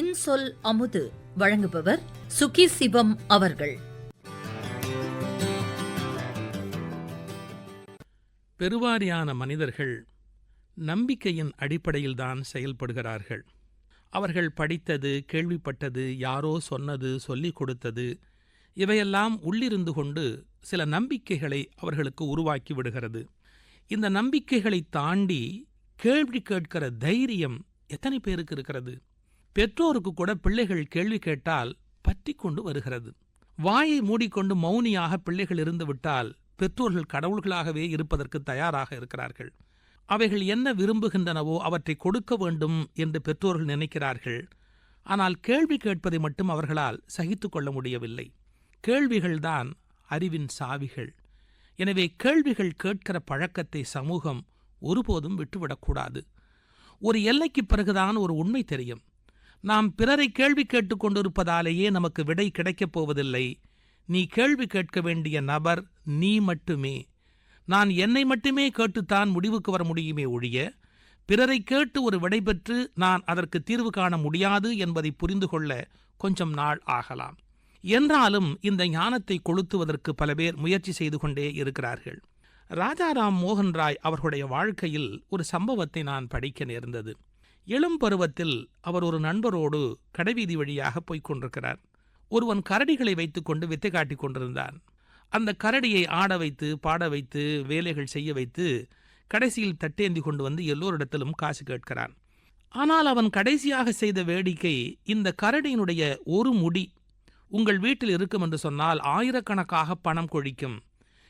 இன்சொல் அமுது வழங்குபவர் சுகி சிவம் அவர்கள். பெருவாரியான மனிதர்கள் நம்பிக்கையின் அடிப்படையில்தான் செயல்படுகிறார்கள். அவர்கள் படித்தது கேள்விப்பட்டது யாரோ சொன்னது சொல்லிக் கொடுத்தது இவையெல்லாம் உள்ளிருந்து கொண்டு சில நம்பிக்கைகளை அவர்களுக்கு உருவாக்கி விடுகிறது. இந்த நம்பிக்கைகளை தாண்டி கேள்வி கேட்கிற தைரியம் எத்தனை பேருக்கு இருக்கிறது? பெற்றோருக்கு கூட பிள்ளைகள் கேள்வி கேட்டால் பற்றி கொண்டு வருகிறது. வாயை மூடிக்கொண்டு மௌனியாக பிள்ளைகள் இருந்துவிட்டால் பெற்றோர்கள் கடவுள்களாகவே இருப்பதற்கு தயாராக இருக்கிறார்கள். அவைகள் என்ன விரும்புகின்றனவோ அவற்றை கொடுக்க வேண்டும் என்று பெற்றோர்கள் நினைக்கிறார்கள். ஆனால் கேள்வி கேட்பதை மட்டும் அவர்களால் சகித்து கொள்ள முடியவில்லை. கேள்விகள்தான் அறிவின் சாவிகள். எனவே கேள்விகள் கேட்கிற பழக்கத்தை சமூகம் ஒருபோதும் விட்டுவிடக்கூடாது. ஒரு எல்லைக்கு பிறகுதான் ஒரு உண்மை தெரியும். நாம் பிறரை கேள்வி கேட்டுக் கொண்டிருப்பதாலேயே நமக்கு விடை கிடைக்கப் போவதில்லை. நீ கேள்வி கேட்க வேண்டிய நபர் நீ மட்டுமே. நான் என்னை மட்டுமே கேட்டுத்தான் முடிவுக்கு வர முடியுமே ஒழிய பிறரை கேட்டு ஒரு விடை பெற்று நான் அதற்கு தீர்வு காண முடியாது என்பதை புரிந்து கொள்ள கொஞ்சம் நாள் ஆகலாம். என்றாலும் இந்த ஞானத்தை கொளுத்துவதற்கு பல பேர் முயற்சி செய்து கொண்டே இருக்கிறார்கள். ராஜாராம் மோகன் ராய் அவர்களுடைய வாழ்க்கையில் ஒரு சம்பவத்தை நான் படிக்க நேர்ந்தது. இளம் பருவத்தில் அவர் ஒரு நண்பரோடு கடைவீதி வழியாக போய்க் கொண்டிருக்கிறார். ஒருவன் கரடிகளை வைத்துக்கொண்டு வித்தை காட்டிக் கொண்டிருந்தான். அந்த கரடியை ஆட வைத்து பாட வைத்து வேலைகள் செய்ய வைத்து கடைசியில் தட்டேந்தி கொண்டு வந்து எல்லோரிடத்திலும் காசு கேட்கிறான். ஆனால் அவன் கடைசியாக செய்த வேடிக்கை இந்த கரடியினுடைய ஒரு முடி. உங்கள் வீட்டில் இருக்கும் என்று சொன்னால் ஆயிரக்கணக்காக பணம் கொழிக்கும்.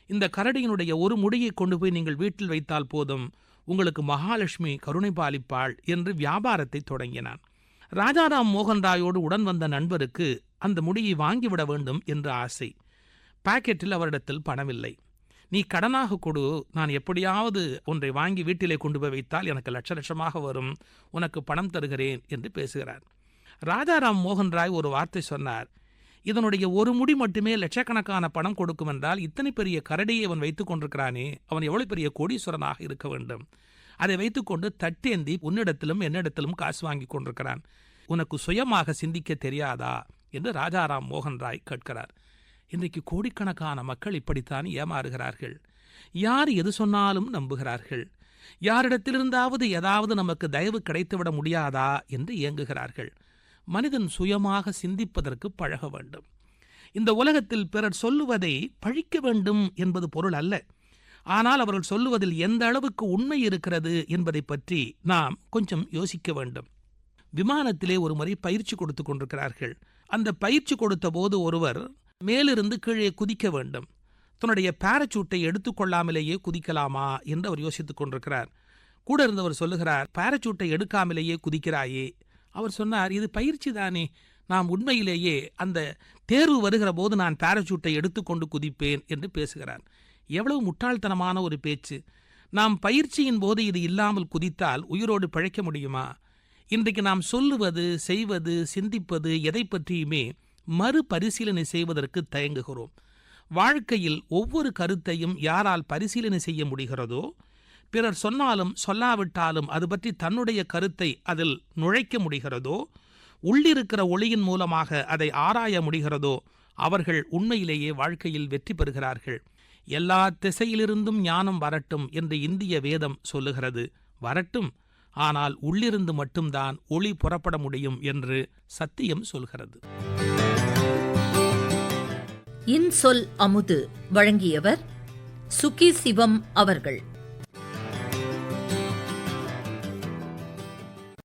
இந்த கரடியினுடைய ஒரு முடியை கொண்டு போய் நீங்கள் வீட்டில் வைத்தால் போதும். உங்களுக்கு மகாலட்சுமி கருணை பாலிப்பாள் என்று வியாபாரத்தை தொடங்கினான். ராஜாராம் மோகன் ராயோடு உடன் வந்த நண்பருக்கு அந்த முடியை வாங்கிவிட வேண்டும் என்று ஆசை. பாக்கெட்டில் அவரிடத்தில் பணமில்லை. நீ கடனாக கொடு. நான் எப்படியாவது ஒன்றை வாங்கி வீட்டிலே கொண்டு போய் வைத்தால் எனக்கு லட்ச லட்சமாக வரும். உனக்கு பணம் தருகிறேன் என்று பேசுகிறார். ராஜாராம் மோகன் ராய் ஒரு வார்த்தை சொன்னார். இதனுடைய ஒரு முடி மட்டுமே லட்சக்கணக்கான பணம் கொடுக்கும் என்றால் இத்தனை பெரிய கரடியை அவன் வைத்துக் கொண்டிருக்கிறானே அவன் எவ்வளவு பெரிய கோடீஸ்வரனாக இருக்க வேண்டும்? அதை வைத்துக்கொண்டு தட்டேந்தி உன்னிடத்திலும் என்னிடத்திலும் காசு வாங்கி கொண்டிருக்கிறான். உனக்கு சுயமாக சிந்திக்க தெரியாதா? என்று ராஜாராம் மோகன் ராய் கேட்கிறார். இன்றைக்கு கோடிக்கணக்கான மக்கள் இப்படித்தான் ஏமாறுகிறார்கள். யார் எது சொன்னாலும் நம்புகிறார்கள். யாரிடத்திலிருந்தாவது ஏதாவது நமக்கு தயவு கிடைத்துவிட முடியாதா? என்று இயங்குகிறார்கள் மனிதன் சுயமாக சிந்திப்பதற்கு பழக வேண்டும். இந்த உலகத்தில் பிறர் சொல்லுவதை பழிக்க வேண்டும் என்பது பொருள் அல்ல. ஆனால் அவர்கள் சொல்லுவதில் எந்த அளவுக்கு உண்மை இருக்கிறது என்பதை பற்றி நாம் கொஞ்சம் யோசிக்க வேண்டும். விமானத்திலே ஒரு முறை பயிற்சி கொடுத்து கொண்டிருக்கிறார்கள். அந்த பயிற்சி கொடுத்த போது ஒருவர் மேலிருந்து கீழே குதிக்க வேண்டும். தன்னுடைய பாரச்சூட்டை எடுத்துக்கொள்ளாமலேயே குதிக்கலாமா என்று அவர் யோசித்துக் கொண்டிருக்கிறார். கூட இருந்தவர் சொல்லுகிறார் பாரச்சூட்டை எடுக்காமலேயே குதிக்கிறாயே அவர் சொன்னார் இது பயிற்சி தானே. நாம் உண்மையிலேயே அந்த தேர்வு வருகிற போது நான் பாராசூட்டை எடுத்துக்கொண்டு குதிப்பேன் என்று பேசுகிறார். எவ்வளவு முட்டாள்தனமான ஒரு பேச்சு. நாம் பயிற்சியின் போது இது இல்லாமல் குதித்தால் உயிரோடு பிழைக்க முடியுமா? இன்றைக்கு நாம் சொல்லுவது செய்வது சிந்திப்பது எதை பற்றியுமே மறுபரிசீலனை செய்வதற்கு தயங்குகிறோம். வாழ்க்கையில் ஒவ்வொரு கருத்தையும் யாரால் பரிசீலனை செய்ய முடிகிறதோ பிறர் சொன்னாலும் சொல்லாவிட்டாலும் அது பற்றி தன்னுடைய கருத்தை அதில் நுழைக்க முடிகிறதோ உள்ளிருக்கிற ஒளியின் மூலமாக அதை ஆராய முடிகிறதோ அவர்கள் உண்மையிலேயே வாழ்க்கையில் வெற்றி பெறுகிறார்கள். எல்லா திசையிலிருந்தும் ஞானம் வரட்டும் என்று இந்திய வேதம் சொல்லுகிறது. வரட்டும் ஆனால் உள்ளிருந்து மட்டும்தான் ஒளி புறப்பட முடியும் என்று சத்தியம் சொல்கிறது. இன்சொல் அமுது வழங்கியவர் சுகி சிவம் அவர்கள்.